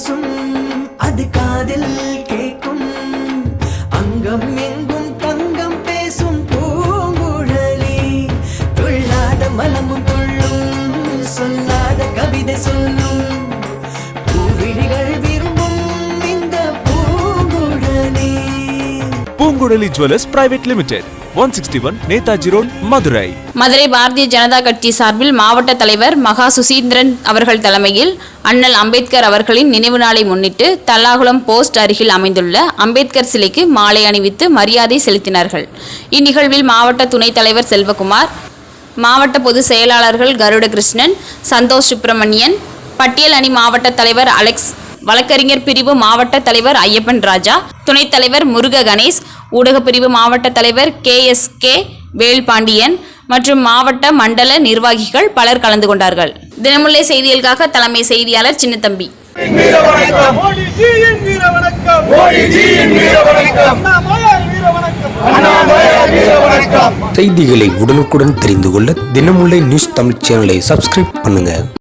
பேசும் அது காதில் கேட்கும். அங்கம் எங்கும் தங்கம் பேசும் பூங்குழலி. துள்ளாத மனமும் துள்ளும் சொல்லாத கவிதை சொல்லும். பூவிழிகள் விரும்பும் இந்த Poonguzhali. Poonguzhali jewellers private limited. One sixty one Netaji road Madurai. Madurai Bharatiya Janata கட்சி சார்பில் மாவட்ட தலைவர் மகா சுசீந்திரன் அவர்கள் தலைமையில் அண்ணல் அம்பேத்கர் அவர்களின் நினைவு நாளை முன்னிட்டு தல்லாகுளம் போஸ்ட் அருகில் அமைந்துள்ள அம்பேத்கர் சிலைக்கு மாலை அணிவித்து மரியாதை செலுத்தினார்கள். இந்நிகழ்வில் மாவட்ட துணைத் தலைவர் செல்வகுமார் மாவட்ட பொதுச் செயலாளர்கள் கருட கிருஷ்ணன் சந்தோஷ் சுப்பிரமணியன் பட்டியல் அணி மாவட்ட தலைவர் அலெக்ஸ் வழக்கறிஞர் பிரிவு மாவட்ட தலைவர் ஐயப்பன் ராஜா துணைத் தலைவர் முருக கணேஷ் ஊடகப் பிரிவு மாவட்ட தலைவர் கே எஸ் கே வேல்பாண்டியன் மற்றும் மாவட்ட மண்டல நிர்வாகிகள் பலர் கலந்து கொண்டார்கள். தினமுல்லை செய்திகளுக்காக தலைமை செய்தியாளர் சின்னத்தம்பி. செய்திகளை உடனுக்குடன் தெரிந்து கொள்ள தினமுல்லை நியூஸ் தமிழ் சேனலை சப்ஸ்கிரைப் பண்ணுங்க.